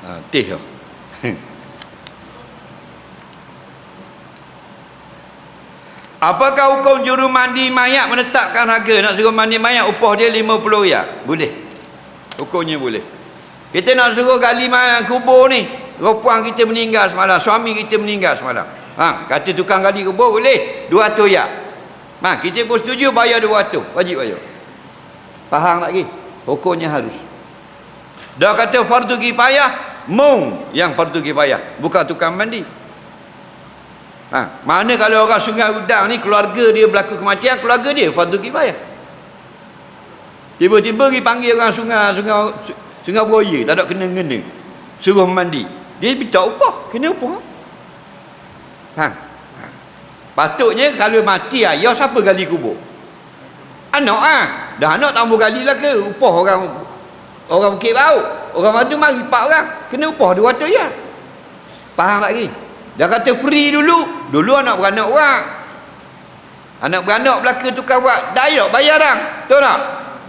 Ha, teh tu. Apakah hukum juru mandi mayat menetapkan harga nak suruh mandi mayat upah dia 50 ya? Boleh. Hukumnya boleh. Kita nak suruh gali mayat kubur ni. Rupuan kita meninggal semalam, suami kita meninggal semalam. Ha, kata tukang gali kubur boleh 200 ya. Ha, kita pun setuju bayar 200, wajib bayar. Faham lagi? Hukumnya harus. Dah kata fardu kifayah, mung yang fardu kifayah, bukan tukang mandi. Ha, mana kalau orang sungai udang ni keluarga dia berlaku kematian, keluarga dia fardu kifayah. Tiba-tiba pergi panggil orang sungai sungai sungai buaya, tak ada kena-kena. Suruh mandi. Dia minta upah, kena upah. Ha. ha. Patutnya kalau mati ayah siapa gali kubur? Anak ah. Dah anak tak mau gali lah ke? Upah orang orang bukit bau. Orang madu mari pak orang. Kena upah 200 ya. Faham lagi? Dah kata free dulu. Dulu anak beranak orang. Anak beranak belaka tukar buat. Dah ayok bayar dah. Tahu tak?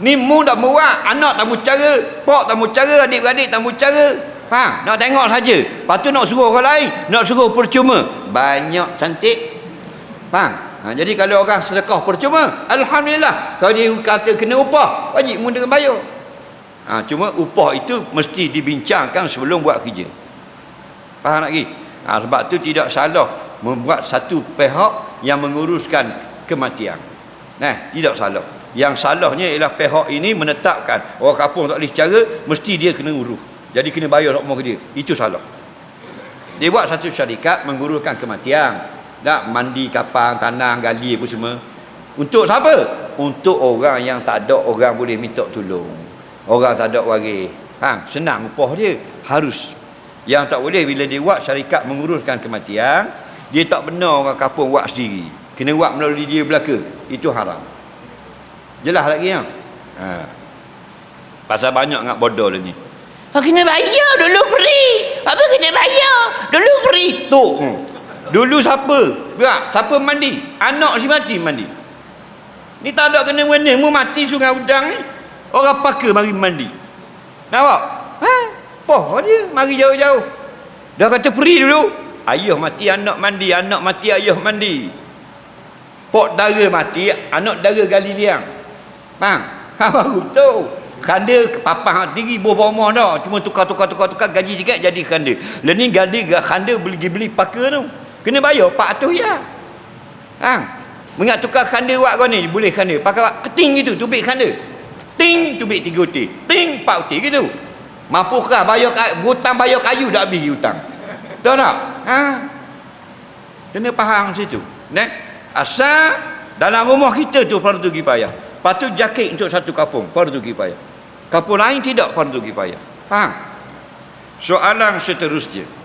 Ni mu dah muak. Anak tak cara. Pak tak cara. Adik-beradik tak cara. Faham? Nak tengok saja. Lepas tu nak suruh orang lain. Nak suruh percuma. Banyak cantik. Faham? Ha, jadi kalau orang sedekah percuma. Alhamdulillah. Kalau dia kata kena upah. Wajib mu dengan bayar. Ha, cuma upah itu mesti dibincangkan sebelum buat kerja. Faham lagi? Ha, sebab tu tidak salah membuat satu pihak yang menguruskan kematian. Nah, tidak salah. Yang salahnya ialah pihak ini menetapkan orang kampung tak boleh cara, mesti dia kena urus. Jadi kena bayar semua ke dia. Itu salah. Dia buat satu syarikat menguruskan kematian. Tak mandi kapal, tanah, gali apa semua. Untuk siapa? Untuk orang yang tak ada orang boleh minta tolong. Orang tak ada waris. Ha, senang upah dia. Harus. Yang tak boleh bila dia buat syarikat menguruskan kematian, dia tak benar orang kampung buat sendiri. Kena buat melalui dia belaka. Itu haram. Jelas lagi ya? Ha. Pasal banyak ngak bodoh dia ni. Oh, kena bayar dulu free. Apa kena bayar? Dulu free. Tu. Hmm. Dulu siapa? Berak. Siapa mandi? Anak si mati mandi. Ni tak ada kena mana. Mu mati sungai udang ni. Orang pakar mari mandi. Nampak? Ha? Poh dia. Mari jauh-jauh. Dah kata free dulu. Ayah mati anak mandi. Anak mati ayah mandi. Pok dara mati. Anak dara gali liang. Faham? Ha baru tu. Kanda papah tinggi bawah rumah dah. Cuma tukar-tukar-tukar-tukar gaji sikit jadi kanda. Lepas ni gaji kanda beli-beli pakar tu. Kena bayar 400 ya. Ha? Mengat tukar kanda buat kau ni. Boleh kanda. Pakai keting gitu. Tubik kanda. Ting tubik 3 uti. Ting 4 uti gitu. Mampukah bayar hutang bayar kayu dah habis hutang. Tahu tak? Ha? Kena faham situ. Ne? Asal dalam rumah kita tu fardu kifayah. Lepas tu jakit untuk satu kampung. Fardu kifayah. Kampung lain tidak fardu kifayah. Faham? Soalan seterusnya.